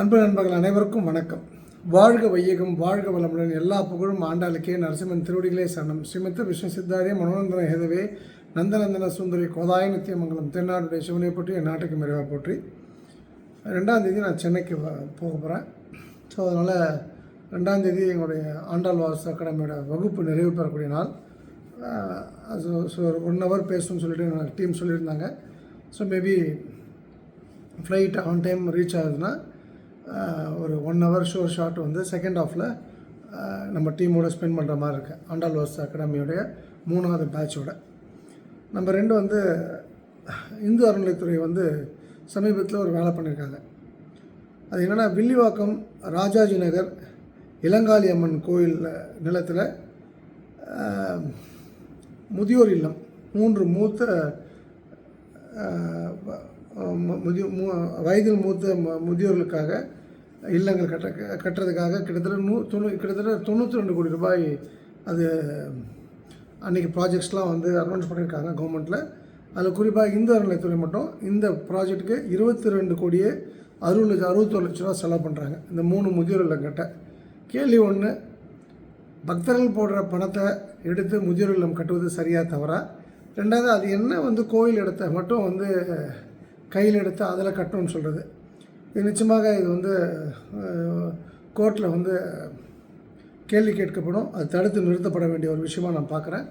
அன்பு நண்பர்கள் அனைவருக்கும் வணக்கம். வாழ்க வையகம் வாழ்க வளமுடன் எல்லா புகழும் ஆண்டாளுக்கே நரசிம்மன் திருவடிகளே சரணம். ஸ்ரீமத்த விஷ்ணு சித்தாரிய மனோநந்தன ஹேதவே நந்தநந்தன சுந்தரி கோதாய நித்தியமங்கலம் தென்னாடுடைய சிவனை போற்றி என் நாட்டுக்கு நிறைவாக போற்றி. ரெண்டாம் தேதி நான் சென்னைக்கு போக போகிறேன் ஸோ அதனால் ரெண்டாம் தேதி எங்களுடைய ஆண்டாள் வாசு அகாடமியோட வகுப்பு நிறைவு பெறக்கூடிய நாள். ஸோ ஸோ ஒன் ஹவர் பேசணும்னு சொல்லிட்டு டீம் சொல்லியிருந்தாங்க. So maybe flight on time reach ஆகுதுன்னா ஒரு ஒன் ஹவர் ஷோ ஷாட் வந்து செகண்ட் ஆஃபில் நம்ம டீமோட ஸ்பெண்ட் பண்ணுற மாதிரி இருக்குது ஆண்டாள் வாஸ் அகாடமியோடைய மூணாவது பேட்சோட நம்ம ரெண்டு வந்து இந்து அறநிலைத்துறை வந்து சமீபத்தில் ஒரு வேலை பண்ணியிருக்காங்க அது என்னென்னா வில்லிவாக்கம் ராஜாஜி நகர் இளங்காளி அம்மன் கோயில் நிலத்தில் முதியோர் இல்லம் மூன்று மூத்த முதிய வயதில் மூத்த முதியோர்களுக்காக இல்லங்கள் கட்ட கட்டுறதுக்காக கிட்டத்தட்ட நூ தொண்ணூ கிட்டத்தட்ட தொண்ணூற்றி ரெண்டு கோடி ரூபாய் அது அன்றைக்கி ப்ராஜெக்ட்ஸ்லாம் வந்து அனௌன்ஸ் பண்ணியிருக்காங்க கவர்மெண்ட்டில் அதில் குறிப்பாக இந்து அறநிலையத்துறை மட்டும் இந்த ப்ராஜெக்ட்டுக்கு இருபத்தி ரெண்டு கோடியே அறுபது லட்சம் அறுபத்தொரு லட்ச ரூபா செலவு பண்ணுறாங்க இந்த மூணு முதியோர் இல்லம் கட்ட கேள்வி ஒன்று பக்தர்கள் போடுற பணத்தை எடுத்து முதியோர் இல்லம் கட்டுவது சரியாக தவறா? ரெண்டாவது அது என்ன வந்து கோயில் இடத்த மட்டும் வந்து கையில் எடுத்து அதில் கட்டணும்னு சொல்கிறது. இது நிச்சயமாக இது வந்து கோர்ட்டில் வந்து கேள்வி கேட்கப்படும். அது தடுத்து நிறுத்தப்பட வேண்டிய ஒரு விஷயமாக நான் பார்க்குறேன்.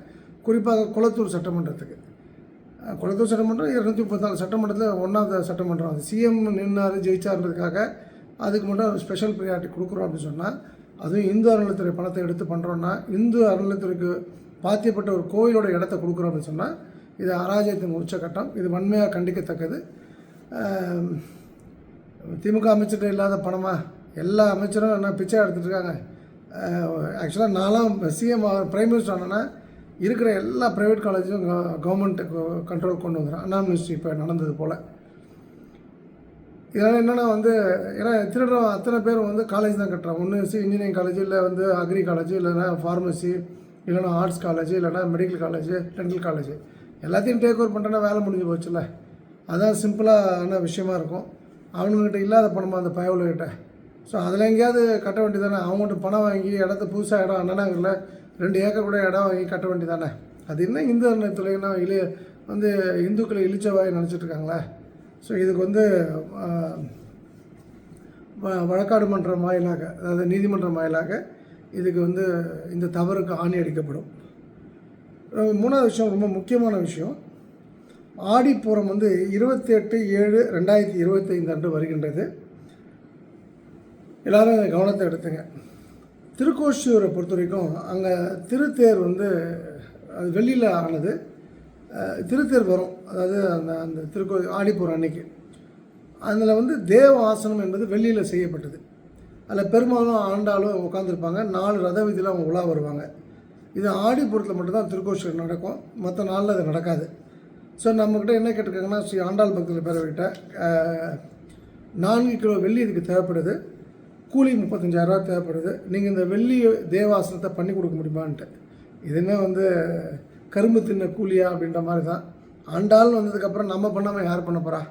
குறிப்பாக குளத்தூர் சட்டமன்றத்துக்கு. குளத்தூர் சட்டமன்றம் இரநூத்தி முப்பத்தாறு சட்டமன்றத்தில் ஒன்றாவது சட்டமன்றம். அது சிஎம் நின்னார் ஜெயிச்சார்ன்றதுக்காக அதுக்கு மட்டும் ஸ்பெஷல் ப்ரியாரிட்டி கொடுக்குறோம் அப்படின்னு சொன்னால் அதுவும் இந்து அறநிலைத்துறை பணத்தை எடுத்து பண்ணுறோன்னா இந்து அறநிலைத்துறைக்கு பாத்தியப்பட்ட ஒரு கோயிலோட இடத்த கொடுக்குறோம் அப்படின்னு சொன்னால் இது அராஜகத்தின் உச்சக்கட்டம் இது வன்மையாக கண்டிக்கத்தக்கது. திமுக அமைச்சர்கிட்ட இல்லாத பணமா? எல்லா அமைச்சரும் என்ன பிச்சை எடுத்துட்டு இருக்காங்க? ஆக்சுவலாக நான்லாம் சிஎம் பிரைம் மினிஸ்டர் ஆனேன்னா இருக்கிற எல்லா ப்ரைவேட் காலேஜும் கவர்மெண்ட் கண்ட்ரோல் கொண்டு வந்துடும் அண்ணா மினிஸ்ட்ரி இப்போ நடந்தது போல். இதனால் என்னென்னா வந்து ஏன்னா திருடுறோம் அத்தனை பேர் வந்து காலேஜ் தான் கட்டுறான். ஒன்று இன்ஜினியரிங் காலேஜ் இல்லை வந்து அக்ரி காலேஜ் இல்லைன்னா ஃபார்மசி இல்லைன்னா ஆர்ட்ஸ் காலேஜ் இல்லைன்னா மெடிக்கல் காலேஜ் டென்டல் காலேஜ் எல்லாத்தையும் டேக் ஓவர் பண்ணுறேன்னா வேலை முடிஞ்சு போச்சுல்ல? அதான் சிம்பிளான விஷயமா இருக்கும். அவனுங்கிட்ட இல்லாத பணமாக அந்த பயவுலகிட்ட ஸோ அதில் எங்கேயாவது கட்ட வேண்டியதானே அவங்கள்ட்ட பணம் வாங்கி இடத்த புதுசாக இடம் அண்ணனாங்கல்ல ரெண்டு ஏக்கர் கூட இடம் வாங்கி கட்ட வேண்டியதானே அது என்ன இந்து அறநிலையத்துறைனா இளைய வந்து இந்துக்களை இழிச்சவாய் நினச்சிட்ருக்காங்களே ஸோ இதுக்கு வந்து வ- வழக்காடு மன்றம் வாயிலாக அதாவது நீதிமன்றம் வாயிலாக இதுக்கு வந்து இந்த தவறுக்கு ஆணி அடிக்கப்படும் மூணாவது விஷயம் ரொம்ப முக்கியமான விஷயம். ஆடிப்பூரம் வந்து இருபத்தி எட்டு ஏழு ரெண்டாயிரத்தி இருபத்தைந்து அன்று வருகின்றது. எல்லோரும் கவனத்தை எடுத்துங்க. திருக்கோஷியூரை பொறுத்த வரைக்கும் அங்கே திருத்தேர் வந்து அது வெளியில் ஆனது திருத்தேர் வரும். அதாவது அந்த அந்த திருக்கோ ஆடிப்பூரம் அன்னைக்கு. அதில் வந்து தேவ ஆசனம் என்பது வெள்ளியில் செய்யப்பட்டது. அதில் பெரும்பாலும் ஆண்டாலும் உட்காந்துருப்பாங்க நாலு ரத வீதியில் அவங்க உலா வருவாங்க. இது ஆடிப்புறத்தில் மட்டும்தான் திருக்கோஷூர் நடக்கும். மற்ற நாளில் அது நடக்காது. ஸோ நம்மக்கிட்ட என்ன கேட்டிருக்காங்கன்னா ஸ்ரீ ஆண்டாள் பக்தர்கள் பேரவைகிட்ட நான்கு கிலோ வெள்ளி இதுக்கு தேவைப்படுது. கூலி முப்பத்தஞ்சாயிரரூவா தேவைப்படுது. நீங்கள் இந்த வெள்ளி தேவாசனத்தை பண்ணி கொடுக்க முடியுமான்ட்டு. இது என்ன வந்து கரும்பு தின்ன கூலியா அப்படின்ற மாதிரி தான். ஆண்டாள் வந்ததுக்கப்புறம் நம்ம பண்ணாமல் யார் பண்ண போகிறா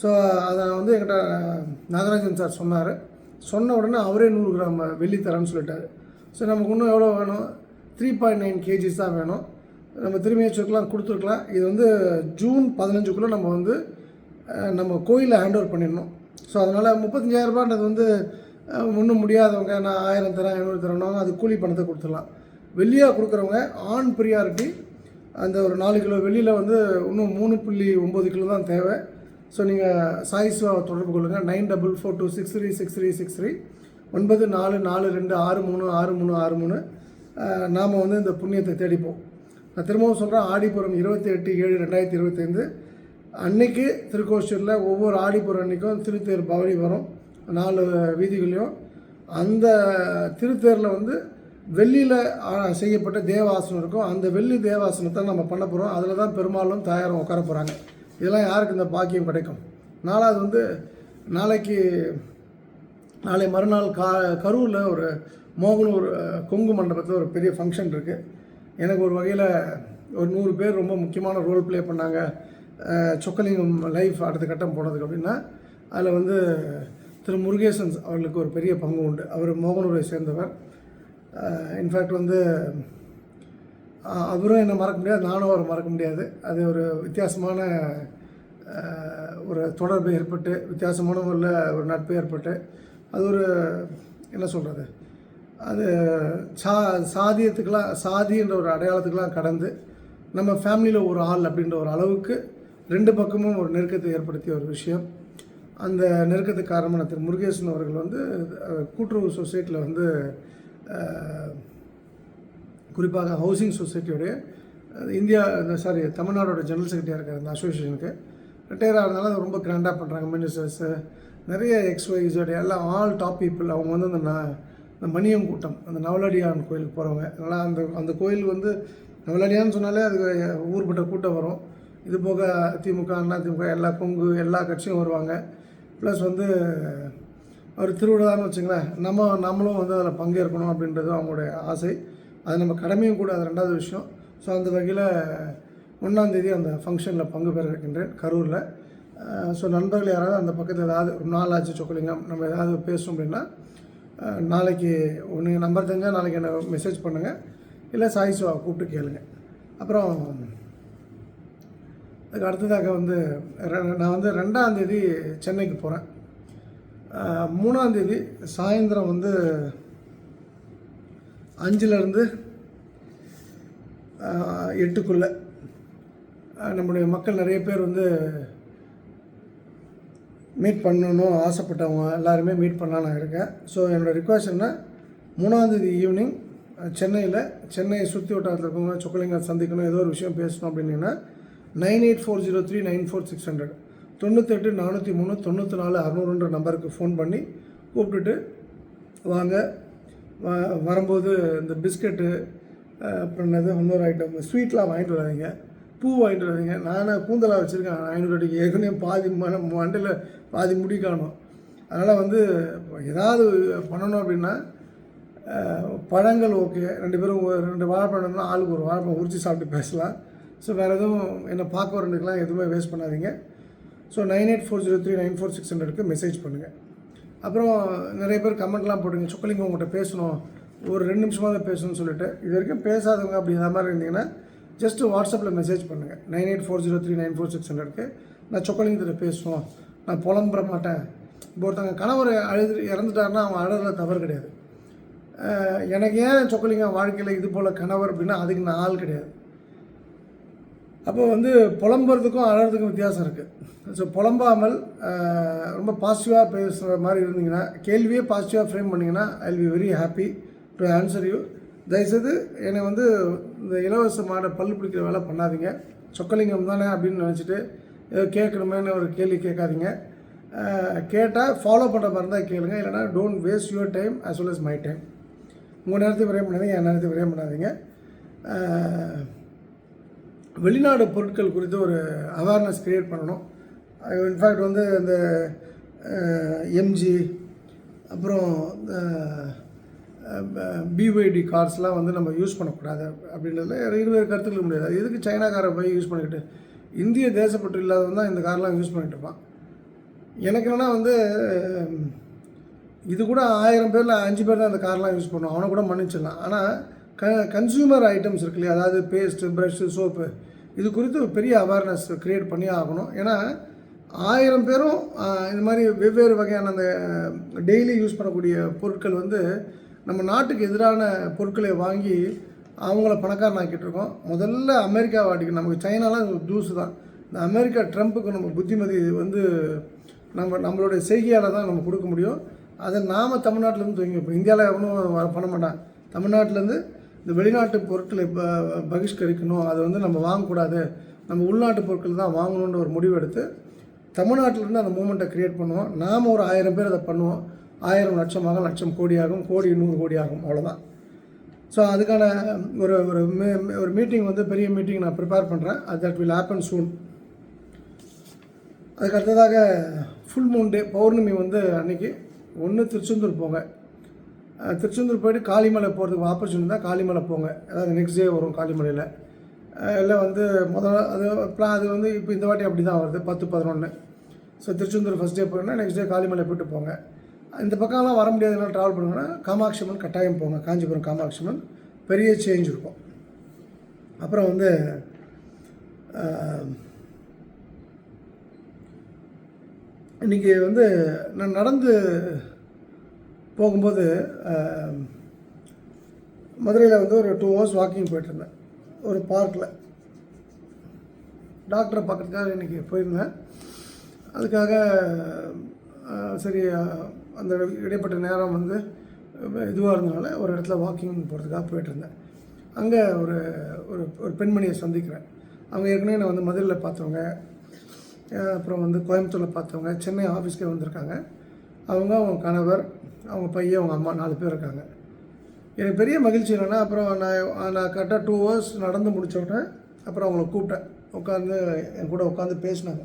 ஸோ அதை வந்து என்கிட்ட நாகராஜன் சார் சொன்னார். சொன்ன உடனே அவரே நூறு கிராம் வெள்ளி தரேன்னு சொல்லிட்டாரு. ஸோ நமக்கு இன்னும் எவ்வளோ வேணும்? த்ரீ பாயிண்ட் நைன் கேஜிஸ் தான் வேணும். நம்ம திரும்பியை வச்சுருக்கலாம் கொடுத்துருக்கலாம். இது வந்து ஜூன் பதினஞ்சுக்குள்ளே நம்ம வந்து நம்ம கோயிலில் ஹேண்ட் ஓவர் பண்ணிடணும். ஸோ அதனால் முப்பத்தஞ்சாயிரரூபான்றது வந்து ஒன்றும் முடியாதவங்க நான் ஆயிரம் தரேன் ஐநூறு தரேன் அது கூலி பணத்தை கொடுத்துடலாம். வெள்ளியாக கொடுக்குறவங்க ஆன் ப்ரியாரிட்டி அந்த ஒரு நாலு கிலோ வெளியில் வந்து இன்னும் மூணு புள்ளி ஒம்பது கிலோ தான் தேவை. ஸோ நீங்கள் சாய் சிவாவை தொடர்பு கொள்ளுங்கள் nine double four two six three six three six three. ஒன்பது நாலு நாலு ரெண்டு ஆறு மூணு ஆறு மூணு ஆறு மூணு. நாம் வந்து இந்த புண்ணியத்தை தேடிப்போம். நான் திரும்பவும் சொல்கிறேன் ஆடிப்புறம் இருபத்தி எட்டு ஏழு ரெண்டாயிரத்தி இருபத்தைந்து. அன்னைக்கு திருக்கோஷூரில் ஒவ்வொரு ஆடிப்புறம் அன்றைக்கும் திருத்தேர் பவனி வரும் நாலு வீதிகளையும். அந்த திருத்தேரில் வந்து வெள்ளியில் செய்யப்பட்ட தேவாசனம் இருக்கும். அந்த வெள்ளி தேவாசனத்தை நம்ம பண்ண போகிறோம் அதில் தான் பெரும்பாலும் தாயாரும் உட்கார போகிறாங்க இதெல்லாம் யாருக்கு இந்த பாக்கியம் கிடைக்கும்? நாலாவது வந்து நாளைக்கு நாளை மறுநாள் கா கரூரில் ஒரு மோகனூர் கொங்கு மண்டபத்தில் ஒரு பெரிய ஃபங்க்ஷன் இருக்குது எனக்கு ஒரு வகையில் ஒரு நூறு பேர் ரொம்ப முக்கியமான ரோல் ப்ளே பண்ணாங்க. சொக்கலிங்கம் லைஃப் அடுத்த கட்டம் போனதுக்கு அப்படின்னா அதில் வந்து திரு முருகேசன்ஸ் அவர்களுக்கு ஒரு பெரிய பங்கு உண்டு. அவர் மோகனூரை சேர்ந்தவர். இன்ஃபேக்ட் வந்து அவரும் என்னை மறக்க முடியாது நானும் அவரை மறக்க முடியாது. அது ஒரு வித்தியாசமான ஒரு தொடர்பு ஏற்பட்டு வித்தியாசமான ஒரு நட்பு ஏற்பட்டு அது ஒரு என்ன சொல்கிறது அது சா சாதியத்துக்கெலாம் சாதின்ற ஒரு அடையாளத்துக்கெலாம் கடந்து நம்ம ஃபேமிலியில் ஒரு ஆள் அப்படின்ற ஒரு அளவுக்கு ரெண்டு பக்கமும் ஒரு நெருக்கத்தை ஏற்படுத்திய ஒரு விஷயம். அந்த நெருக்கத்துக்கு காரணமான திரு. முருகேசன் அவர்கள் வந்து கூட்டுறவு சொசைட்டியில் வந்து குறிப்பாக ஹவுசிங் சொசைட்டியோடைய இந்தியா இந்த சாரி தமிழ்நாடோட ஜெனரல் செக்ரட்டரியாக இருக்கிற அந்த அசோசியேஷனுக்கு. ரிட்டையர் ஆகிறதுனால அதை ரொம்ப கிராண்டாக பண்ணுறாங்க மினிஸ்டர்ஸு நிறைய எக்ஸ்ஒய்ஸோட எல்லாம் ஆல் டாப் பீப்புள் அவங்க வந்து அந்த இந்த மணியம் கூட்டம் அந்த நவலடியான் கோயிலுக்கு போகிறவங்க அதனால் அந்த அந்த கோயில் வந்து நவலடியான்னு சொன்னாலே அது ஊர்பட்ட கூட்டம் வரும். இது போக திமுக அண்ணா திமுக எல்லா கொங்கு எல்லா கட்சியும் வருவாங்க. ப்ளஸ் வந்து ஒரு திருவிழான்னு வச்சுங்களேன் நம்ம நம்மளும் வந்து அதில் பங்கேற்கணும் அப்படின்றது அவங்களுடைய ஆசை. அது நம்ம கடமையும் கூட அது ரெண்டாவது விஷயம். ஸோ அந்த வகையில் ஒன்றாந்தேதி அந்த ஃபங்க்ஷனில் பங்கு பெற இருக்கின்றேன் கரூரில். ஸோ நண்பர்கள் யாராவது அந்த பக்கத்தில் ஏதாவது ஒரு நாளாச்சு சொக்கலிங்கம் நம்ம ஏதாவது பேசணும் அப்படின்னா நாளைக்கு ஒன்று நம்பர் தெரிஞ்சால் நாளைக்கு என்ன மெசேஜ் பண்ணுங்கள் இல்லை சாய் சிவா கூப்பிட்டு கேளுங்க. அப்புறம் அதுக்கு அடுத்ததாக வந்து ரெ- நான் வந்து ரெண்டாந்தேதி சென்னைக்கு போகிறேன் மூணாந்தேதி சாயந்தரம் வந்து அஞ்சுலேருந்து எட்டுக்குள்ளே நம்முடைய மக்கள் நிறைய பேர் வந்து மீட் பண்ணணும் ஆசைப்பட்டவங்க எல்லாருமே மீட் பண்ணலாம் நான் இருக்கேன். ஸோ என்னோடய ரிக்வஸ்ட் என்ன? மூணாந்தேதி ஈவினிங் சென்னையில் சென்னையை சுற்றி வட்டாரத்தில் இருக்கவங்க சொக்கலிங்க சந்திக்கணும் ஏதோ ஒரு விஷயம் பேசணும் அப்படின்னீங்கன்னா nine eight four zero three nine four six hundred தொண்ணூத்தெட்டு நானூற்றி மூணு தொண்ணூற்றி நாலு அறநூறுன்ற நம்பருக்கு ஃபோன் பண்ணி கூப்பிட்டுட்டு வாங்க. வ- வரும்போது இந்த பிஸ்கட்டு அப்புறம் என்னது இன்னொரு ஐட்டம் ஸ்வீட்லாம் வாங்கிட்டு வராதீங்க. பூ வாங்கிட்டு வரீங்க நானே கூந்தலாக வச்சுருக்கேன். ஐநூறு அடிக்கு ஏற்கனவே பாதி மன மண்டையில் பாதி முடி காணும். அதனால் வந்து ஏதாவது பண்ணணும் அப்படின்னா பழங்கள் ஓகே. ரெண்டு பேரும் ரெண்டு வாழைப்பழம்னா ஆளுக்கு ஒரு வாழைப்பழம் உரிச்சு சாப்பிட்டு பேசலாம். ஸோ வேறு எதுவும் என்னை பார்க்க வரணுக்கெலாம் எதுவுமே வேஸ்ட் பண்ணாதீங்க. So nine eight four zero three nine four six ஹண்ட்ரடுக்கு மெசேஜ் பண்ணுங்கள் அப்புறம் நிறைய பேர் கமெண்ட்லாம் போட்டுங்க சொக்கலிங்க உங்கள்கிட்ட பேசணும். ஒரு ரெண்டு நிமிஷமாக பேசணும்னு சொல்லிட்டு. இது வரைக்கும் பேசாதவங்க அப்படி இந்த மாதிரி இருந்தீங்கன்னா ஜஸ்ட்டு வாட்ஸ்அப்பில் மெசேஜ் பண்ணுங்கள் nine eight four zero three nine four six ஹண்ட்ரட்க்கு நான் சொக்கலிங்கத்தில் பேசுவோம். நான் புலம்புற மாட்டேன். இப்போ ஒருத்தங்க கணவர் அழுது இறந்துட்டாருன்னா அவன் அழுறதுல தவறு கிடையாது. எனக்கு ஏன் சொக்கலிங்க வாழ்க்கையில் இது போல் கணவர் அப்படின்னா அதுக்கு நான் ஆள் கிடையாது. அப்போ வந்து புலம்புறதுக்கும் அழகிறதுக்கும் வித்தியாசம் இருக்குது ஸோ புலம்பாமல் ரொம்ப பாசிட்டிவாக பேசுகிற மாதிரி இருந்தீங்கன்னா கேள்வியே பாசிட்டிவாக ஃப்ரேம் பண்ணிங்கன்னா I will be very happy to answer you தயவுசெய்து என்னை வந்து இந்த இலவச மாடை பல் பிடிக்கிற வேலை பண்ணாதீங்க. சொக்கலிங்கம் தானே அப்படின்னு நினச்சிட்டு ஏதோ கேட்கணுமேனு ஒரு கேள்வி கேட்காதீங்க. கேட்டால் ஃபாலோ பண்ணுற மாதிரி இருந்தால் கேளுங்க. இல்லைனா don't waste your time as well as my time உங்கள் நேரத்தை விரையம் பண்ணாதீங்க என் நேரத்தை விரையம் பண்ணாதீங்க. வெளிநாடு பொருட்கள் குறித்து ஒரு அவேர்னஸ் க்ரியேட் பண்ணணும். இன்ஃபேக்ட் வந்து இந்த எம்ஜி அப்புறம் பிஒய்டி கார்ஸ்லாம் வந்து நம்ம யூஸ் பண்ணக்கூடாது. அப்படின்றதுல இருவேறு கருத்துக்கள் முடியாது எதுக்கு சைனாக்காரை போய் யூஸ் பண்ணிக்கிட்டு? இந்திய தேசப்பற்று இல்லாதவன் தான் இந்த கார்லாம் யூஸ் பண்ணிட்டு இருப்பான். எனக்கு என்னன்னா வந்து இது கூட ஆயிரம் பேரில் அஞ்சு பேர் தான் அந்த கார்லாம் யூஸ் பண்ணுவோம் அவனை கூட மன்னிச்சிடலாம். ஆனால் க கன்சியூமர் ஐட்டம்ஸ் இருக்கு இல்லையா? அதாவது பேஸ்ட்டு ப்ரஷ்ஷு சோப்பு இது குறித்து பெரிய அவேர்னஸ் க்ரியேட் பண்ணி ஆகணும். ஏன்னா ஆயிரம் பேரும் இது இந்த மாதிரி வெவ்வேறு வகையான அந்த டெய்லி யூஸ் பண்ணக்கூடிய பொருட்கள் வந்து நம்ம நாட்டுக்கு எதிரான பொருட்களை வாங்கி அவங்கள பணக்காரனாக்கிட்டு இருக்கோம் முதல்ல அமெரிக்கா வாட்டிக்கு நமக்கு சைனாலாம் தூசு தான். இந்த அமெரிக்கா ட்ரம்ப்புக்கு நம்ம புத்திமதி வந்து நம்ம நம்மளுடைய செய்கையால் தான் நம்ம கொடுக்க முடியும். அதை நாம் தமிழ்நாட்டிலேருந்து தூங்கி வைப்போம் இந்தியாவில் எவனும் பண்ண மாட்டான். தமிழ்நாட்டிலேருந்து இந்த வெளிநாட்டு பொருட்களை ப பகிஷ்கரிக்கணும். அதை வந்து நம்ம வாங்கக்கூடாது. நம்ம உள்நாட்டு பொருட்கள் தான் வாங்கணுன்ற ஒரு முடிவு எடுத்து தமிழ்நாட்டிலேருந்து அந்த மூமெண்ட்டை க்ரியேட் பண்ணுவோம். நாம் ஒரு ஆயிரம் பேர் அதை பண்ணுவோம். ஆயிரம் லட்சமாக லட்சம் கோடியாகும் கோடி நூறு கோடி ஆகும் அவ்வளோதான் ஸோ அதுக்கான ஒரு ஒரு மீ- ஒரு மீட்டிங் வந்து பெரிய மீட்டிங் நான் ப்ரிப்பேர் பண்ணுறேன் அது தட் வில் ஹேப்பன் சூன் அதுக்கு அடுத்ததாக ஃபுல் மூன் டே பௌர்ணமி வந்து அன்னைக்கு ஒன்று திருச்செந்தூர் போங்க. திருச்செந்தூர் போயிட்டு காளிமலை போகிறதுக்கு ஆப்பர்ச்சுனிட்டி தான் காளிமலை போங்க. அதாவது நெக்ஸ்ட் டே வரும் காளிமலையில். இல்லை வந்து முதல்ல அது பிளான் அது வந்து இப்போ இந்த வாட்டி அப்படி தான் வருது பத்து பதினொன்று ஸோ திருச்செந்தூர் ஃபஸ்ட் டே போயிங்கன்னா நெக்ஸ்ட் டே காளிமலை போயிட்டு போங்க. இந்த பக்கம்லாம் வர முடியாதுன்னா ட்ராவல் பண்ணுங்கன்னா காமாட்சி அம்மன் கட்டாயம் போங்க. காஞ்சிபுரம் காமாட்சி அம்மன் பெரிய சேஞ்ச் இருக்கும். அப்புறம் வந்து இன்றைக்கி இன்னைக்கு வந்து நான் நடந்து போகும்போது மதுரையில் வந்து ஒரு டூ ஹவர்ஸ் வாக்கிங் போயிட்டுருந்தேன். ஒரு பார்க்கில் டாக்டரை பார்க்குறதுக்காக இன்றைக்கி போயிருந்தேன். அதுக்காக சரி அந்த இடைப்பட்ட நேரம் வந்து இதுவாக இருந்தனால ஒரு இடத்துல வாக்கிங் போகிறதுக்காக போயிட்டுருந்தேன் அங்கே ஒரு ஒரு ஒரு பெண்மணியை சந்திக்கிறேன். அவங்க ஏற்கனவே நான் வந்து மதுரையில் பார்த்தவங்க அப்புறம் வந்து கோயம்புத்தூரில் பார்த்தவங்க சென்னை ஆஃபீஸ்க்கே வந்திருக்காங்க. அவங்க அவங்க கணவர் அவங்க பையன் அவங்க அம்மா நாலு பேர் இருக்காங்க. எனக்கு பெரிய மகிழ்ச்சி என்னென்னா அப்புறம் நான் நான் கரெக்டாக டூ ஹவர்ஸ் நடந்து முடிச்ச உடனே அப்புறம் அவங்கள கூப்பிட்டேன். உட்காந்து என் கூட உட்காந்து பேசினாங்க.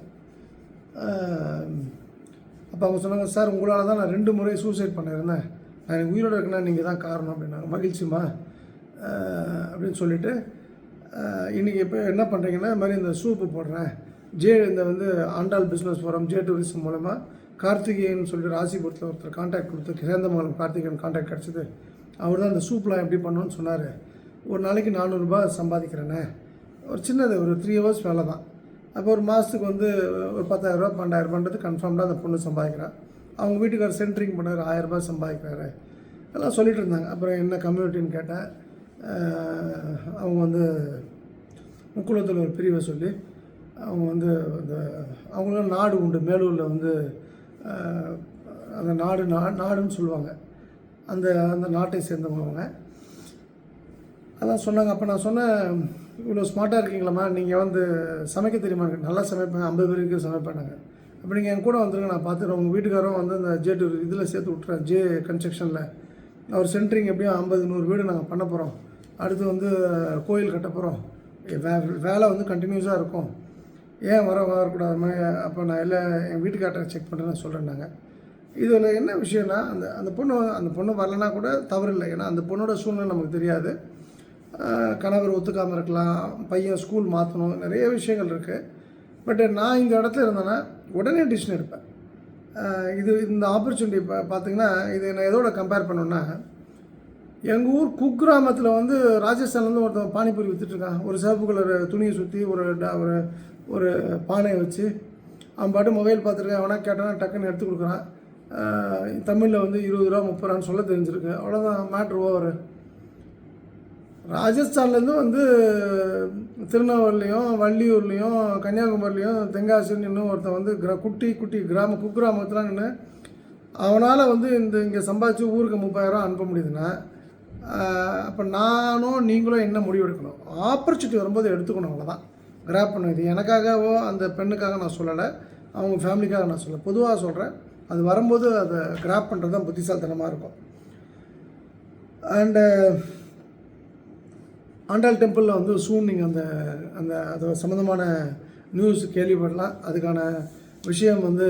அப்போ அவங்க சொன்னாங்க சார் உங்களால் தான் நான் ரெண்டு முறை சூசைட் பண்ணியிருந்தேன் நான் எனக்கு உயிரோடு இருக்கேன்னா நீங்கள் தான் காரணம் அப்படின்னாங்க. மகிழ்ச்சிமா அப்படின்னு சொல்லிவிட்டு இன்றைக்கி இப்போ என்ன பண்ணுறீங்கன்னா இந்த மாதிரி இந்த சூப்பு போடுறேன். ஜே இந்த வந்து Andal business forum J tourism மூலமாக கார்த்திகேயன் சொல்லிட்டு ராசிபுரத்தில் ஒருத்தர் கான்டாக்ட் கொடுத்து சேந்தமங்கலம் கார்த்திகேயன் கான்டாக்ட் கிடச்சிது. அவர் தான் இந்த சூப்லாம் எப்படி பண்ணணும்னு சொன்னார். ஒரு நாளைக்கு நானூறுரூபா சம்பாதிக்கிறேனே. ஒரு சின்னது ஒரு த்ரீ ஹவர்ஸ் வேலை தான் அப்போ ஒரு மாதத்துக்கு வந்து ஒரு பத்தாயிரரூபா பன்னெண்டாயிரரூபான்றது கன்ஃபார்ம்டாக அந்த பொண்ணு சம்பாதிக்கிறான் அவங்க வீட்டுக்காரர் சென்ட்ரிங் பண்ணார் ஆயிரரூபா சம்பாதிக்கிறாரு. எல்லாம் சொல்லிட்டு இருந்தாங்க. அப்புறம் என்ன கம்யூனிட்டின்னு கேட்டேன் அவங்க வந்து முக்குளத்தில் ஒரு பிரிவை சொல்லி அவங்க வந்து அந்த அவங்களும் நாடு உண்டு. மேலூரில் வந்து அந்த நாடு நா நாடுன்னு சொல்லுவாங்க. அந்த அந்த நாட்டை சேர்ந்தவங்க அவங்க. அதான் சொன்னாங்க. அப்போ நான் சொன்னேன் இவ்வளோ ஸ்மார்ட்டாக இருக்கீங்களாம்மா? நீங்கள் வந்து சமைக்க தெரியுமா? நல்லா சமைப்பேன் ஐம்பது பேருக்கு சமைப்பேனாங்க அப்போ நீங்கள் என் கூட வந்துருங்க நான் பார்த்துக்கிறேன். உங்கள் வீட்டுக்காரரும் வந்து அந்த ஜே டூ இதில் சேர்த்து விட்றேன் ஜே கன்ஸ்ட்ரக்ஷனில் அவர் சென்ட்ரிங் எப்படியும் ஐம்பது நூறு வீடு நாங்கள் பண்ண போகிறோம் அடுத்து வந்து கோயில் கட்ட போகிறோம் வே வேலை வந்து கண்டினியூஸாக இருக்கும். ஏன் வர வரக்கூடாதுமா அப்போ நான் எல்லாம் என் வீட்டுக்காரரை செக் பண்ணுறேன்னு சொல்கிறேன்னாங்க இதில் என்ன விஷயம்னா அந்த அந்த பொண்ணு அந்த பொண்ணு வரலனா கூட தவறு இல்லை. ஏன்னா அந்த பொண்ணோட சூழ்நிலை நமக்கு தெரியாது. கணவர் ஒத்துக்காமல் இருக்கலாம் பையன் ஸ்கூல் மாற்றணும் நிறைய விஷயங்கள் இருக்குது பட் நான் இந்த இடத்துல இருந்தேன்னா உடனே டிசிஷன் எடுப்பேன். இது இந்த ஆப்பர்ச்சுனிட்டி இப்போ பார்த்தீங்கன்னா இது நான் எதோட கம்பேர் பண்ணோன்னா எங்கள் ஊர் குக்கிராமத்தில் வந்து ராஜஸ்தான்லேருந்து ஒருத்தன் பானிபூரி விற்றுட்ருக்கான் ஒரு சிவப்பு கலர் துணியை சுற்றி ஒரு ட- ஒரு ஒரு பானையை வச்சு. அவன் பாட்டு மொபைல் பார்த்துருக்கேன். அவனா கேட்டானா டக்குன்னு எடுத்து கொடுக்குறான். தமிழில் வந்து இருபது ரூபா முப்பது ரூபான்னு சொல்ல தெரிஞ்சிருக்கு. அவ்வளோதான் மேட்ரு ஓவர் ராஜஸ்தான்லேருந்து வந்து திருநெல்வேலியும் வள்ளியூர்லேயும் கன்னியாகுமரிலையும் தென்காசின்னு இன்னும் ஒருத்தன் வந்து கிரா குட்டி குட்டி கிராம குக்கிராமத்துலாம் நின்று அவனால் வந்து இந்த இங்கே சம்பாதிச்சு ஊருக்கு முப்பதாயிரம் அனுப்ப முடியுதுன்னா அப்போ நானும் நீங்களும் என்ன முடிவு எடுக்கணும் ஆப்பர்ச்சுனிட்டி வரும்போது எடுத்துக்கணும் அவ்வளோதான் கிராப் பண்ண இது எனக்காகவோ அந்த பெண்ணுக்காக நான் சொல்லலை. அவங்க ஃபேமிலிக்காக நான் சொல்லலை. பொதுவாக சொல்கிறேன் அது வரும்போது அதை கிராப் பண்ணுறது தான் புத்திசாலித்தனமாக இருக்கும். அண்டு ஆண்டாள் டெம்பிளில் வந்து சூன் நீங்கள் அந்த அந்த அது சம்மந்தமான நியூஸ் கேள்விப்படலாம். அதுக்கான விஷயம் வந்து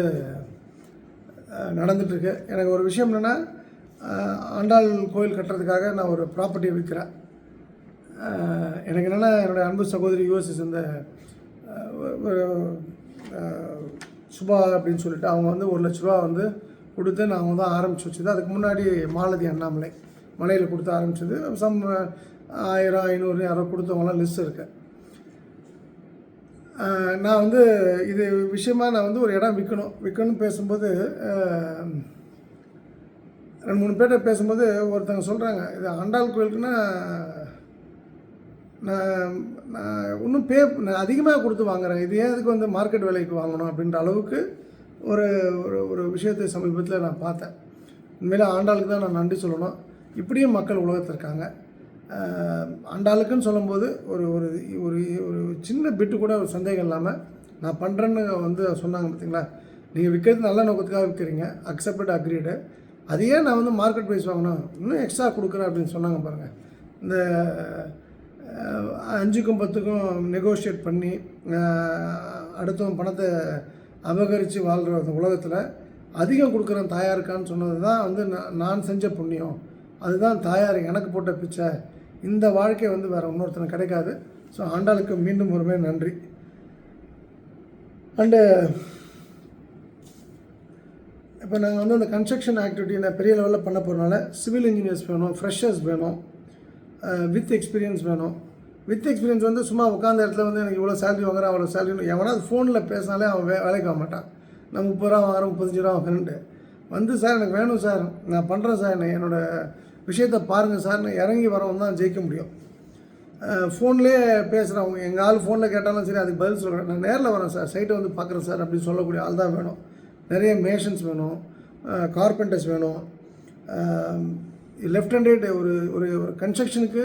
அஹ், நடந்துட்டுருக்கு. எனக்கு ஒரு விஷயம் என்னென்னா ஆண்டாள் கோயில் கட்டுறதுக்காக நான் ஒரு ப்ராப்பர்ட்டியை விற்கிறேன் எனக்கு என்னென்னா என்னுடைய அன்பு சகோதரி யூஎஸ்எஸ் இந்த சுபா அப்படின்னு சொல்லிட்டு அவங்க வந்து ஒரு லட்ச ரூபா வந்து கொடுத்து நான் தான் ஆரம்பித்து வச்சது. அதுக்கு முன்னாடி மாலதி அண்ணாமலை மலையில் கொடுத்து ஆரம்பிச்சது. சம் ஆயிரம் ஐநூறு யாரோ கொடுத்தவங்களாம் லிஸ்ட் இருக்கு. நான் வந்து இது விஷயமா நான் வந்து ஒரு இடம் விற்கணும் விற்கணும்னு பேசும்போது ரெண்டு மூணு பேர்கிட்ட பேசும்போது ஒருத்தவங்க சொல்கிறாங்க இது ஆண்டாள் கோயிலுக்குன்னா நான் நான் இன்னும் பே நான் அதிகமாக கொடுத்து வாங்குறேன். இது ஏன் அதுக்கு வந்து மார்க்கெட் விலைக்கு வாங்கணும் அப்படின்ற அளவுக்கு ஒரு ஒரு ஒரு விஷயத்தை சமீபத்தில் நான் பார்த்தேன். உண்மையிலே ஆண்டாளுக்கு தான் நான் நன்றி சொல்லணும். இப்படியும் மக்கள் உலகத்தில் இருக்காங்க. ஆண்டாளுக்குன்னு சொல்லும்போது ஒரு ஒரு ஒரு ஒரு சின்ன பிட்டு கூட ஒரு சந்தேகம் இல்லாமல் நான் பண்ணுறேன்னு வந்து சொன்னாங்க பார்த்தீங்களா நீங்கள் விற்கிறது நல்ல நோக்கத்துக்காக விற்கிறீங்க அக்செப்டட் அக்ரீடு அதையே நான் வந்து மார்க்கெட் ப்ரைஸ் வாங்கணும் இன்னும் எக்ஸ்ட்ரா கொடுக்குறேன் அப்படின்னு சொன்னாங்க பாருங்கள் இந்த அஞ்சுக்கும் பத்துக்கும் நெகோஷியேட் பண்ணி அடுத்தவன் பணத்தை அபகரித்து வாழ்கிற அந்த உலகத்தில் அதிகம் கொடுக்குறேன் தாயாருக்கான்னு சொன்னது தான் வந்து நான் நான் செஞ்ச புண்ணியம். அதுதான் தாயார் எனக்கு போட்ட பிச்சை. இந்த வாழ்க்கை வந்து வேறு இன்னொருத்தனுக்கு கிடைக்காது. ஸோ ஆண்டாளுக்கு மீண்டும் ஒருமே நன்றி. அண்டு இப்போ நாங்கள் வந்து அந்த கன்ஸ்ட்ரக்ஷன் ஆக்டிவிட்டி நான் பெரிய லெவலில் பண்ண போகிறனால சிவில் இன்ஜினியர்ஸ் வேணும் ஃப்ரெஷர்ஸ் வேணும் வித் எக்ஸ்பீரியன்ஸ் வேணும். வித் எக்ஸ்பீரியன்ஸ் வந்து சும்மா உட்காந்த இடத்துல வந்து எனக்கு இவ்வளோ சேலரி வாங்குறேன் அவ்வளோ சேலரி எவனாவது ஃபோனில் பேசினாலே அவன் வே வேலைக்கு ஆக மாட்டான். நான் முப்பது ரூபா வாங்குறேன் முப்பத்தஞ்சு ரூபா வாங்குறேன்ட்டு வந்து சார் எனக்கு வேணும் சார். நான் பண்ணுறேன் சார் என்னை என்னோடய விஷயத்தை பாருங்கள் சார் நான் இறங்கி வரவன் தான் ஜெயிக்க முடியும். ஃபோன்லேயே அவங்க எங்கள் ஆள் ஃபோனில் கேட்டாலும் சரி அதுக்கு பதில் சொல்கிறேன் நான் நேரில் வரேன் சார் சைட்டை வந்து பார்க்குறேன் சார் அப்படின்னு சொல்லக்கூடிய ஆள் தான் வேணும். நிறைய மேஷன்ஸ் வேணும் கார்பெண்டர்ஸ் வேணும். லெஃப்ட் ஹேண்டட் ஒரு ஒரு ஒரு கன்ஸ்ட்ரக்ஷனுக்கு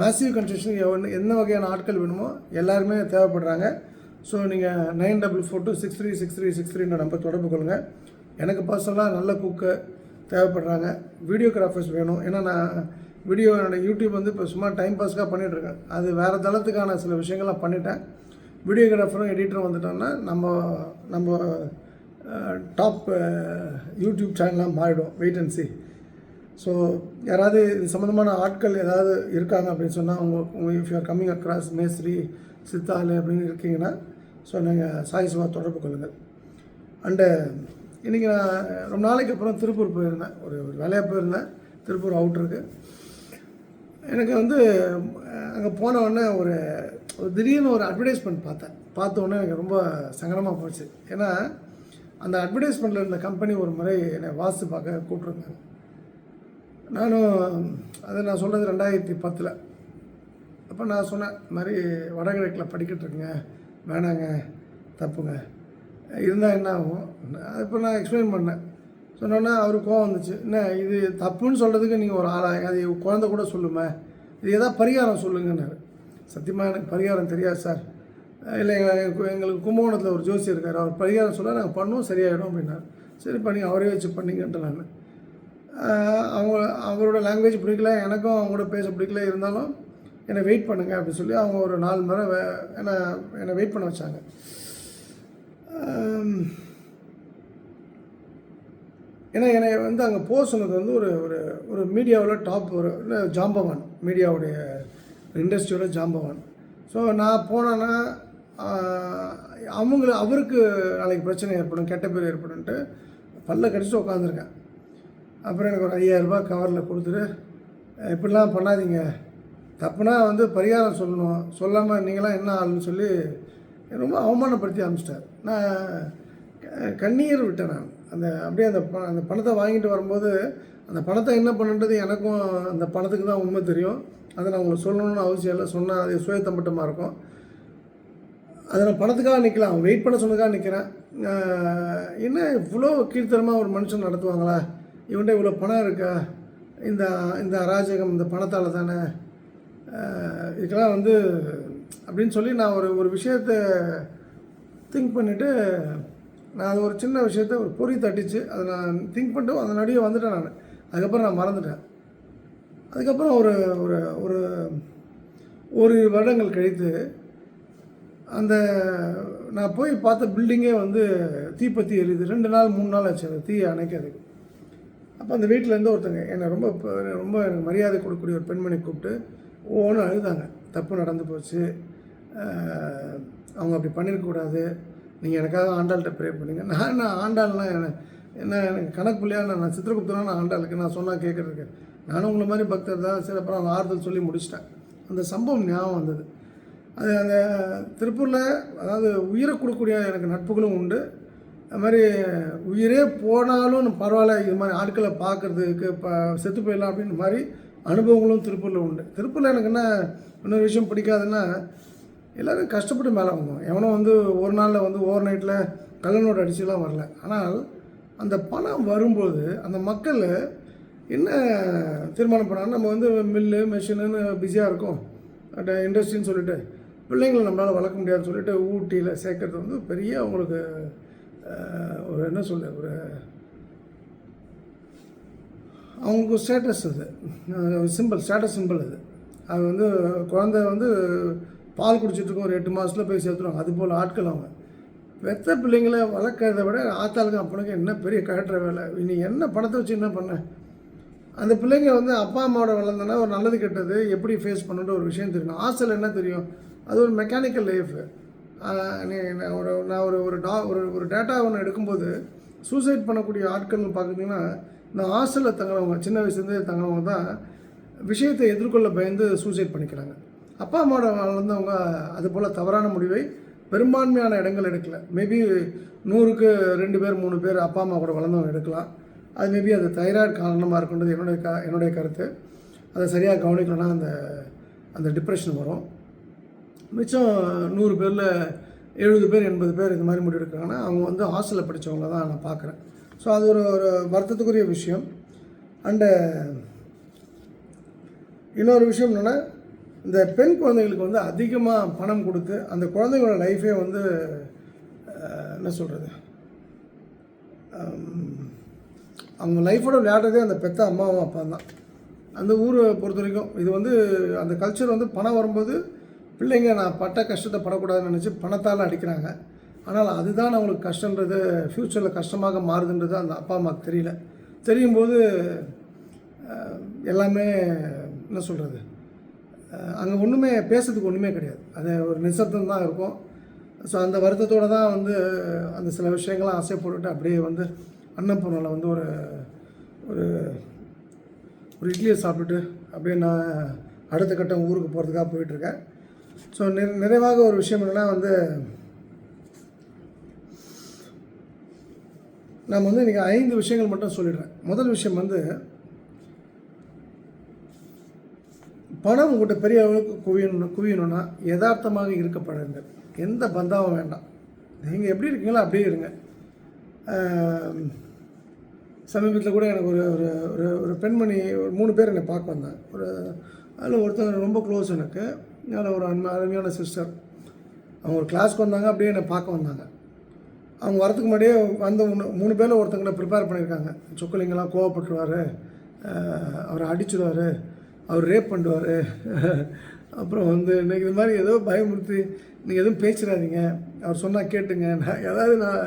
மேசிவ் கன்ஸ்ட்ரக்ஷனுக்கு எவன் என்ன வகையான ஆட்கள் வேணுமோ எல்லாருமே தேவைப்படுறாங்க. ஸோ நீங்கள் nine double four two six three six three six த்ரீன்ற number தொடர்பு கொள்ளுங்கள் எனக்கு பர்சனலாக நல்ல குக்கு தேவைப்படுறாங்க. வீடியோகிராஃபர்ஸ் வேணும். ஏன்னா நான் வீடியோ என்னோடய யூடியூப் வந்து இப்போ சும்மா டைம் பாஸ்க்காக பண்ணிகிட்ருக்கேன் அது வேறு தளத்துக்கான சில விஷயங்கள்லாம் பண்ணிட்டேன். வீடியோகிராஃபரும் எடிட்டரும் வந்துட்டோம்னா நம்ம நம்ம டாப் யூடியூப் சேனலாக மாறிடும் வெயிட் அண்ட் சி ஸோ யாராவது இது சம்மந்தமான ஆட்கள் ஏதாவது இருக்காங்க அப்படின்னு சொன்னால் உங்கள் உங்கள் இஃப் யூஆர் கம்மிங் அக்ராஸ் மேஸ்திரி சித்தாள் அப்படின்னு இருக்கீங்கன்னா ஸோ நீங்கள் சாய் சிவா தொடர்பு கொள்ளுங்கள். அண்டு இன்றைக்கி நான் ரொம்ப நாளைக்கு அப்புறம் திருப்பூர் போயிருந்தேன். ஒரு ஒரு வேலையாக போயிருந்தேன். திருப்பூர் அவுட்ருக்கு எனக்கு வந்து அங்கே போன உடனே ஒரு ஒரு திடீர்னு ஒரு அட்வர்டைஸ்மெண்ட் பார்த்தேன். பார்த்த உடனே எனக்கு ரொம்ப சங்கடமாக போச்சு. ஏன்னா அந்த அட்வர்டைஸ்மெண்ட்டில் இருந்த கம்பெனி ஒரு முறை என்னை வாஸ்து பார்க்க கூப்பிட்ருந்தாங்க நானும் அதை நான் சொல்கிறது ரெண்டாயிரத்தி பத்தில். அப்போ நான் சொன்னேன் இந்த மாதிரி வடகிழக்கில் படிக்கிட்டு இருக்குங்க வேணாங்க. தப்புங்க. இருந்தால் என்ன ஆகும்? இப்போ நான் எக்ஸ்பிளைன் பண்ணேன். சொன்னோன்னே அவருக்கு கோவம் வந்துச்சு. என்ன இது தப்புன்னு சொல்கிறதுக்கு நீங்கள் ஒரு ஆளாக அது குழந்தை கூட சொல்லுமே. இது எதாவது பரிகாரம் சொல்லுங்கன்னாரு. சத்தியமாக எனக்கு பரிகாரம் தெரியாது சார். இல்லை எங்களுக்கு எங்களுக்கு கும்பகோணத்தில் ஒரு ஜோசி இருக்கார். அவர் பரிகாரம் சொல்ல நாங்கள் பண்ணுவோம் சரியாயிடும் அப்படின்னாரு. சரி பண்ணி அவரே வச்சு பண்ணிங்கன்ட்டு நான். அவங்க அவரோட லாங்குவேஜ் பிடிக்கல எனக்கும் அவங்க கூட பேச பிடிக்கல. இருந்தாலும் என்னை வெயிட் பண்ணுங்க அப்படின்னு சொல்லி அவங்க ஒரு நாலு மணி நேரம் வே என்னை என்னை வெயிட் பண்ண வச்சாங்க. ஏன்னா என்னை வந்து அங்கே போக சொன்னது வந்து ஒரு ஒரு ஒரு மீடியாவில் டாப் ஒரு இல்லை ஜாம்பவான் மீடியாவுடைய இண்டஸ்ட்ரியோட ஜாம்பவான். ஸோ நான் போனேன்னா அவங்கள அவருக்கு நாளைக்கு பிரச்சனை ஏற்படும் கெட்ட பேர் ஏற்படும்ன்ட்டு பல்ல கடிச்சு உட்காந்துருக்கேன் அப்புறம் எனக்கு ஒரு ஐயாயிரரூபா கவரில் கொடுத்துட்டு இப்படிலாம் பண்ணாதீங்க. தப்புனா வந்து பரிகாரம் சொல்லணும். சொல்லாமல் நீங்களாம் என்ன ஆளுன்னு சொல்லி ரொம்ப அவமானப்படுத்தி அனுப்பிச்சிட்டார் நான் கண்ணீர் விட்டேன் நான். அந்த அப்படியே அந்த ப அந்த பணத்தை வாங்கிட்டு வரும்போது அந்த பணத்தை என்ன பண்ணுன்றது எனக்கும் அந்த பணத்துக்கு தான் உண்மை தெரியும். அதை நான் உங்களுக்கு சொல்லணும்னு அவசியம் இல்லை. சொன்னால் அது சுயத்தம்பட்டமாக இருக்கும். அதை நான் பணத்துக்காக நிற்கலாம். வெயிட் பண்ண சொன்னதுக்காக நிற்கிறேன். என்ன இவ்வளோ கீழ்த்தரமாக ஒரு மனுஷன் நடத்துவாங்களா? இவன்கிட்ட இவ்வளோ பணம் இருக்கா? இந்த இந்த அராஜகம் இந்த பணத்தால் தானே? இதுக்கெல்லாம் வந்து அப்படின்னு சொல்லி நான் ஒரு ஒரு விஷயத்தை திங்க் பண்ணிவிட்டு நான் அது ஒரு சின்ன விஷயத்த ஒரு பொறி தட்டிச்சு அதை நான் திங்க் பண்ணிட்டு அந்த நடிகை வந்துட்டேன் நான். அதுக்கப்புறம் நான் மறந்துட்டேன். அதுக்கப்புறம் ஒரு ஒரு ஒரு ஒரு வருடங்கள் கழித்து அந்த நான் போய் பார்த்த பில்டிங்கே வந்து தீப்பத்தி எரியுது. ரெண்டு நாள் மூணு நாள் ஆச்சு அந்த தீயை அணைக்கிறதுக்கு. அப்போ அந்த வீட்டிலேருந்து ஒருத்தங்க என்னை ரொம்ப ரொம்ப எனக்கு மரியாதை கொடுக்கக்கூடிய ஒரு பெண்மணி கூப்பிட்டு ஒவ்வொன்றும் அழுதாங்க. தப்பு நடந்து போச்சு. அவங்க அப்படி பண்ணியிருக்கக்கூடாது நீங்கள் எனக்காக ஆண்டாள்கிட்ட ப்ரே பண்ணுங்க. நான் என்ன ஆண்டாள்னா என்ன என்ன எனக்கு கணக்கு பிள்ளையா நான் சித்திரகுப்தனா நான் ஆண்டாளுக்கு? நான் சொன்னால் கேட்குறதுக்கு நானும் உங்களை மாதிரி பக்தர் தான். சரி அப்புறம் ஆறுதல் சொல்லி முடிச்சிட்டேன். அந்த சம்பவம் ஞாபகம் வந்தது. அது அந்த திருப்பூரில் அதாவது உயிரை கொடுக்கக்கூடிய எனக்கு நட்புகளும் உண்டு. அது மாதிரி உயிரே போனாலும் பரவாயில்ல இது மாதிரி ஆட்களை பார்க்குறதுக்கு இப்போ செத்து போயிடலாம் அப்படின்ற மாதிரி அனுபவங்களும் திருப்பூரில் உண்டு. திருப்பூரில் எனக்கு என்ன இன்னொரு விஷயம் பிடிக்காதுன்னா எல்லோரும் கஷ்டப்பட்டு மேலே வந்தோம். எவனோ வந்து ஒரு நாளில் வந்து ஓவர் நைட்டில் கல்லனோட அடிச்சுலாம் வரல. ஆனால் அந்த பணம் வரும்போது அந்த மக்கள் என்ன தீர்மானம் பண்ணாங்க நம்ம வந்து மில்லு மிஷினுன்னு பிஸியாக இருக்கும். இண்டஸ்ட்ரின்னு சொல்லிட்டு பிள்ளைங்களை நம்மளால் வளர்க்க முடியாதுன்னு சொல்லிட்டு ஊட்டியில் சேர்க்கறது வந்து பெரிய அவங்களுக்கு ஒரு என்ன சொல்ல ஒரு அவங்களுக்கு ஸ்டேட்டஸ் அது. சிம்பிள் ஸ்டேட்டஸ் சிம்பிள் அது. அது வந்து குழந்த வந்து பால் குடிச்சிட்ருக்கோம் ஒரு எட்டு மாதத்தில் போய் சேர்த்துருவாங்க. அது போல் ஆட்கள் அவங்க. பெத்த பிள்ளைங்களை வளர்க்கறத விட ஆத்தாளுக்கு அப்பனுக்கு என்ன பெரிய கட்டுற வேலை? நீ என்ன பணத்தை வச்சு என்ன பண்ண? அந்த பிள்ளைங்க வந்து அப்பா அம்மாவோட வளர்ந்தனா ஒரு நல்லது கெட்டது எப்படி ஃபேஸ் பண்ணுன்ற ஒரு விஷயம் தெரியும். ஹாஸ்டல் என்ன தெரியும்? அது ஒரு மெக்கானிக்கல் லைஃபு நீ நான் ஒரு நான் ஒரு ஒரு டா ஒரு ஒரு டேட்டா ஒன்று எடுக்கும்போது சூசைட் பண்ணக்கூடிய ஆட்கள்னு பார்க்குறீங்கன்னா இந்த ஹாஸ்டலில் தங்குறவங்க சின்ன வயசுலேருந்தே தங்குறவங்க தான் விஷயத்தை எதிர்கொள்ள பயந்து சூசைட் பண்ணிக்கிறாங்க. அப்பா அம்மாவோட வளர்ந்தவங்க அது போல் தவறான முடிவை பெரும்பான்மையான இடங்கள் எடுக்கல. மேபி நூறுக்கு ரெண்டு பேர் மூணு பேர் அப்பா அம்மா கூட வளர்ந்தவங்க எடுக்கலாம். அது மேபி அது தைராய்டு காரணமாக இருக்குன்றது என்னுடைய க என்னுடைய கருத்து. அதை சரியாக கவனிக்கலன்னா அந்த அந்த டிப்ரெஷன் வரும். மிச்சம் நூறு பேரில் எழுபது பேர் எண்பது பேர் இந்த மாதிரி முடிவு எடுக்கிறாங்கன்னா அவங்க வந்து ஹாஸ்டலில் படித்தவங்கள தான் நான் பார்க்குறேன். ஸோ அது ஒரு ஒரு வருத்தத்துக்குரிய விஷயம். அண்டு இன்னொரு விஷயம் என்னென்னா இந்த பெண் குழந்தைகளுக்கு வந்து அதிகமாக பணம் கொடுத்து அந்த குழந்தைங்களோட லைஃபே வந்து என்ன சொல்கிறது அவங்க லைஃபோட விளையாடுறதே அந்த பெத்த அம்மாவும் அப்பா தான். அந்த ஊரை பொறுத்த வரைக்கும் இது வந்து அந்த கல்ச்சர் வந்து பணம் வரும்போது பிள்ளைங்க நான் பட்ட கஷ்டத்தை படக்கூடாதுன்னு நினச்சி பணத்தால் அடிக்கிறாங்க. ஆனால் அதுதான் அவங்களுக்கு கஷ்டன்றது ஃப்யூச்சரில் கஷ்டமாக மாறுதுன்றது அந்த அப்பா அம்மாவுக்கு தெரியல. தெரியும்போது எல்லாமே என்ன சொல்கிறது அங்கே ஒன்றுமே பேசுறதுக்கு ஒன்றுமே கிடையாது. அது ஒரு நிசப்தம் தான் இருக்கும். ஸோ அந்த வருத்தத்தோடு தான் வந்து அந்த சில விஷயங்கள்லாம் ஆசை போட்டுட்டு அப்படியே வந்து அன்னபூர்ணில் வந்து ஒரு ஒரு ஒரு இட்லியை சாப்பிட்டுட்டு அப்படியே நான் அடுத்த கட்டம் ஊருக்கு போகிறதுக்காக போயிட்டுருக்கேன். ஸோ நிறை நிறைவாக ஒரு விஷயம் என்னென்னா வந்து நான் வந்து இன்றைக்கி ஐந்து விஷயங்கள் மட்டும் சொல்லிடுறேன். முதல் விஷயம் வந்து பணம் உங்கள்கிட்ட பெரிய அளவுக்கு குவியணும் குவியணும்னா யதார்த்தமாக இருக்கப்படுங்க எந்த பந்தாவும் வேண்டாம். நீங்கள் எப்படி இருக்கீங்களோ அப்படியே இருங்க. சமீபத்தில் கூட எனக்கு ஒரு ஒரு ஒரு ஒரு பெண்மணி ஒரு மூணு பேர் என்னை பார்க்க வந்தாங்க. ஒரு அதில் ஒருத்தர் ரொம்ப க்ளோஸ் எனக்கு. அதில் ஒரு அருமை அருமையான சிஸ்டர் அவங்க ஒரு கிளாஸ்க்கு வந்தாங்க அப்படியே என்னை பார்க்க வந்தாங்க. அவங்க வரதுக்கு முன்னாடியே வந்த மூணு மூணு பேரில் ஒருத்தங்களை ப்ரிப்பேர் பண்ணியிருக்காங்க. சொக்கலிங்கெல்லாம் கோவப்பட்டுருவார். அவரை அடிச்சிடுவார் அவர் ரேப் பண்ணுவார். அப்புறம் வந்து இன்றைக்கி இது மாதிரி ஏதோ பயமுறுத்தி நீங்கள் எதுவும் பேசிடாதீங்க. அவர் சொன்னால் கேட்டுங்க. நான் ஏதாவது நான்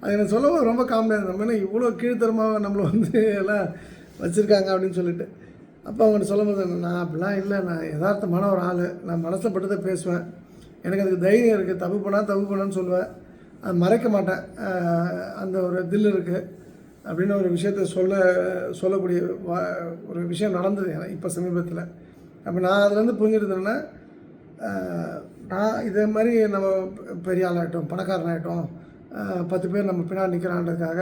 அது எனக்கு சொல்லவும் ரொம்ப காமெடியாக நம்ம என்ன இவ்வளோ கீழ்த்தரமாக நம்மளை வந்து எல்லாம் வச்சுருக்காங்க அப்படின்னு சொல்லிட்டு. அப்போ அவங்கள்ட்ட சொல்லும்போது நான் அப்படிலாம் இல்லை. நான் யதார்த்தமான ஒரு ஆள். நான் மனசில் பட்டதை பேசுவேன். எனக்கு அதுக்கு தைரியம் இருக்குது தப்பு பண்ணால் தப்பு பண்ணான்னு சொல்லுவேன். அது மறைக்க மாட்டேன். அந்த ஒரு தில் இருக்குது அப்படின்னு ஒரு விஷயத்த சொல்ல சொல்லக்கூடிய ஒரு விஷயம் நடந்தது எனக்கு இப்போ சமீபத்தில். அப்போ நான் அதுலேருந்து புரிஞ்சுருந்தேன்னா நான் இதே மாதிரி நம்ம பெரிய ஆளாகிட்டோம் பணக்காரனாகட்டும் பத்து பேர் நம்ம பின்னாடி நிற்கிறான்றதுக்காக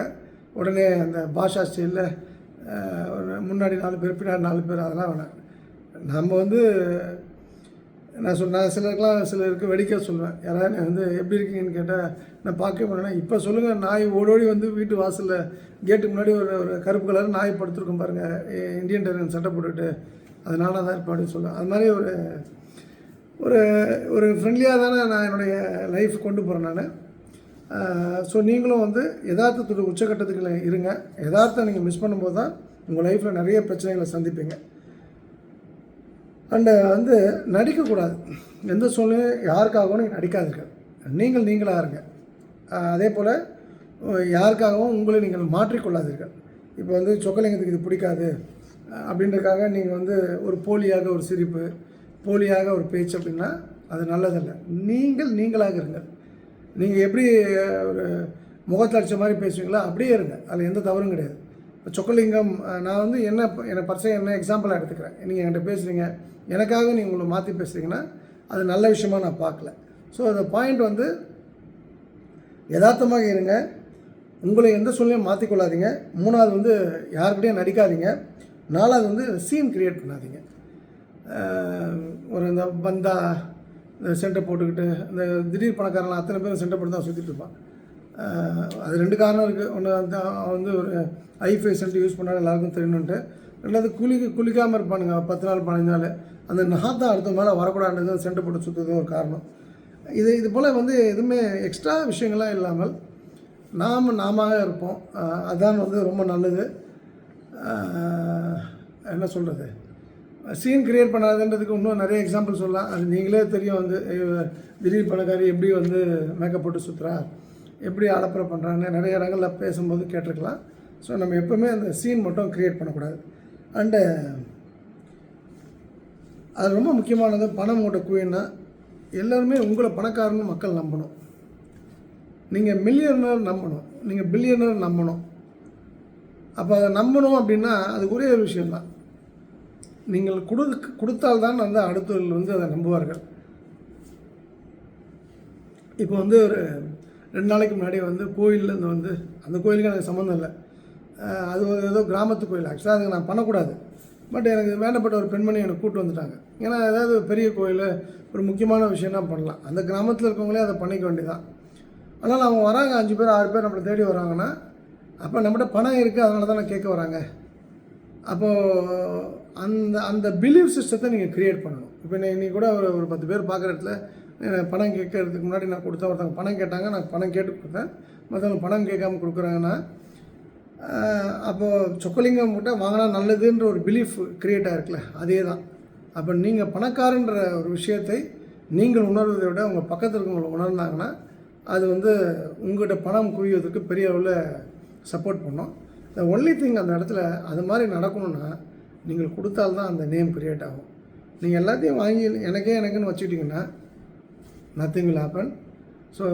உடனே அந்த பாஷா ஸ்டைலில் ஒரு முன்னாடி நாலு பேர் பின்னாடி நாலு பேர் அதெல்லாம் வேணாம். நம்ம வந்து நான் சொன்ன நான் சிலருக்குலாம் சிலருக்கு வெடிக்க சொல்லுவேன் யாராவது வந்து எப்படி இருக்கீங்கன்னு கேட்டால் நான் பார்க்கவே மாட்டேன். இப்போ சொல்லுங்கள் நாய் ஓடோடி வந்து வீட்டு வாசலில் கேட்டுக்கு முன்னாடி ஒரு ஒரு கருப்பு கலர் நாய் படுத்துருக்கோம் பாருங்கள் இந்தியன் டெரன் சட்டை போட்டுட்டு அது நானாக தான் இருப்பேன் அப்படின்னு சொல்லுவேன். அது மாதிரி ஒரு ஒரு ஒரு ஃப்ரெண்ட்லியாக தானே நான் என்னுடைய லைஃப் கொண்டு போகிறேன் நான். ஸோ நீங்களும் வந்து யதார்த்தத்தோட உச்சக்கட்டத்துக்கு இருங்க. யதார்த்தம் நீங்கள் மிஸ் பண்ணும்போது தான் உங்கள் லைஃப்பில் நிறைய பிரச்சனைகளை சந்திப்பீங்க. அண்டு வந்து நடிக்கக்கூடாது. எந்த சூழ்நிலையும் யாருக்காகவும் நீங்கள் நடிக்காதீர்கள். நீங்கள் நீங்களாக இருங்க. அதே போல் யாருக்காகவும் உங்களை நீங்கள் மாற்றிக்கொள்ளாதீர்கள். இப்போ வந்து சொக்கலிங்கத்துக்கு இது பிடிக்காது. அப்படின்றக்காக அப்படின்றதுக்காக நீங்கள் வந்து ஒரு போலியாக ஒரு சிரிப்பு போலியாக ஒரு பேச்சு அப்படின்னா அது நல்லதல்ல. நீங்கள் நீங்களாக இருங்கள். நீங்கள் எப்படி ஒரு முகத்தை அடிச்ச மாதிரி பேசுவீங்களோ அப்படியே இருங்க. அதில் எந்த தவறும் கிடையாது. இப்போ சொக்கலிங்கம் நான் வந்து என்ன என்னை பர்சன் என்ன எக்ஸாம்பிளாக எடுத்துக்கிறேன். நீங்கள் என்கிட்ட பேசுகிறீங்க எனக்காக நீங்கள் உங்களை மாற்றி பேசுகிறீங்கன்னா அது நல்ல விஷயமா நான் பார்க்கல. ஸோ அந்த பாயிண்ட் வந்து யதார்த்தமாக இருங்க. உங்களை எந்த சூழ்நிலையும் மாற்றிக்கொள்ளாதீங்க மூணாவது வந்து யாருக்கிட்டையும் நடிக்காதீங்க. நாலாவது வந்து சீன் கிரியேட் பண்ணாதீங்க. ஒரு இந்த பந்தா இந்த சென்டை போட்டுக்கிட்டு இந்த திடீர் பணக்காரன் அத்தனை பேரும் சென்டை போட்டு தான் சுற்றிட்டு இருப்பான். அது ரெண்டு காரணம் இருக்குது ஒன்று வந்து அவன் வந்து ஒரு ஐஃபை சென்ட் யூஸ் பண்ணால் எல்லாருக்கும் தெரியணுன்ட்டு ரெண்டாவது குளிக்க குளிக்காமல் இருப்பானுங்க. பத்து நாள் பதினஞ்சு நாள். அந்த நாத்தம் அடுத்த மேலே வரக்கூடாதுன்றது சென்டை போட்டு சுற்றுறது ஒரு காரணம். இது இது போல் வந்து எதுவுமே எக்ஸ்ட்ரா விஷயங்கள்லாம் இல்லாமல் நாம் நாம இருப்போம். அதுதான் அதான் வந்து ரொம்ப நல்லது. என்ன சொல்கிறது சீன் க்ரியேட் பண்ணாதுன்றதுக்கு இன்னும் நிறைய எக்ஸாம்பிள் சொல்லலாம். அது நீங்களே தெரியும் வந்து திடீர் பணக்காரி எப்படி வந்து மேக்கப் போட்டு சுற்றுறா எப்படி அலப்பறை பண்ணுறான்னு நிறைய இடங்களில் பேசும்போது கேட்டிருக்கலாம். ஸோ நம்ம எப்போவுமே அந்த சீன் மட்டும் க்ரியேட் பண்ணக்கூடாது. அண்டு அது ரொம்ப முக்கியமானது பணம் ஓட்ட குயின்னா எல்லாருமே உங்களை பணக்காரன்னு மக்கள் நம்பணும். நீங்கள் மில்லியனர் நம்பணும். நீங்கள் பில்லியனர் நம்பணும். அப்போ அதை நம்பணும் அப்படின்னா அது ஒரே ஒரு விஷயம்தான். நீங்கள் கொடு கொடுத்தால்தான் வந்து அடுத்தவர்கள் வந்து அதை நம்புவார்கள். இப்போ வந்து ஒரு ரெண்டு நாளைக்கு முன்னாடி வந்து கோயில்லேருந்து வந்து அந்த கோயிலுக்கு எனக்கு சம்மந்தம் இல்லை. அது ஏதோ கிராமத்து கோயில். ஆக்சுவலாக அதுக்கு நான் பண்ணக்கூடாது. பட் எனக்கு வேண்டப்பட்ட ஒரு பெண்மணி எனக்கு கூட்டு வந்துட்டாங்க. ஏன்னா ஏதாவது பெரிய கோயில் ஒரு முக்கியமான விஷயம்னா பண்ணலாம். அந்த கிராமத்தில் இருக்கவங்களே அதை பண்ணிக்க வேண்டியதான் ஆனால் அவங்க வராங்க அஞ்சு பேர் ஆறு பேர் நம்மளை தேடி வராங்கன்னா அப்போ நம்மகிட்ட பணம் இருக்குது அதனால தான் நான் கேட்க வராங்க. அப்போது அந்த அந்த பிலீஃப் சிஸ்டத்தை நீங்கள் க்ரியேட் பண்ணணும். இப்போ நீ நீ கூட ஒரு ஒரு பத்து பேர் பார்க்குற இடத்துல எனக்கு பணம் கேட்கறதுக்கு முன்னாடி நான் கொடுத்தா ஒருத்தவங்க பணம் கேட்டாங்க நான் பணம் கேட்டு கொடுத்தேன். மற்றவங்க பணம் கேட்காம கொடுக்குறாங்கன்னா அப்போது சொக்கலிங்கம் கிட்ட வாங்கினா நல்லதுன்ற ஒரு பிலீஃப் க்ரியேட் ஆகிருக்குல்ல அதே தான் அப்போ நீங்கள் பணக்காரன்ற ஒரு விஷயத்தை நீங்கள் உணர்வதை விட உங்கள் பக்கத்தில் இருக்கவங்களை உணர்ந்தாங்கன்னா அது வந்து உங்கள்கிட்ட பணம் குவிவதற்கு பெரிய அளவில் சப்போர்ட் பண்ணும். த ஒன்லி திங் அந்த இடத்துல அது மாதிரி நடக்கணும்னா நீங்கள் கொடுத்தால்தான் அந்த நேம் க்ரியேட் ஆகும். நீங்கள் எல்லாத்தையும் வாங்கி எனக்கே எனக்குன்னு வச்சுக்கிட்டிங்கன்னா nothing will happen so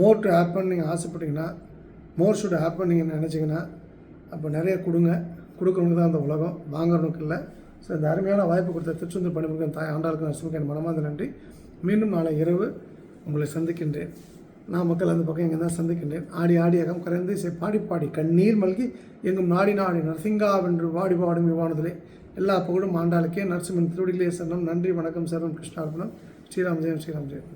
more to happen நீங்கள் ஆசைப்பட்டீங்கன்னா மோர் ஷுட் ஹேப்பன் நீங்கள் நினச்சிங்கன்னா அப்போ நிறைய கொடுங்க. கொடுக்குறவங்க தான் அந்த உலகம். வாங்குறவனுக்கு இல்லை. ஸோ இந்த அருமையான வாய்ப்பு கொடுத்த திருச்செந்தூர் பணிமுருகன் தாய் ஆண்டாளுக்கு நான் என் மனமார்ந்த நன்றி. மீண்டும் நாளை இரவு உங்களை சந்திக்கின்றேன். நான் மக்கள் அந்த பக்கம் இங்கே தான் சந்திக்கின்றேன். ஆடி ஆடி அகம் கரைந்து சே பாடி பாடி கண்ணீர் மல்கி எங்கும் நாடி நாடி நரசிங்காவென்று வாடி பாடும் விவானத்திலே எல்லா புகழும் ஆண்டாளுக்கே. நரசிம்மன் திருவடிகளே சரணம். நன்றி வணக்கம் சரணம் கிருஷ்ணார்பணம். ஸ்ரீராம் ஜெயம் ஸ்ரீராம் ஜெயம்.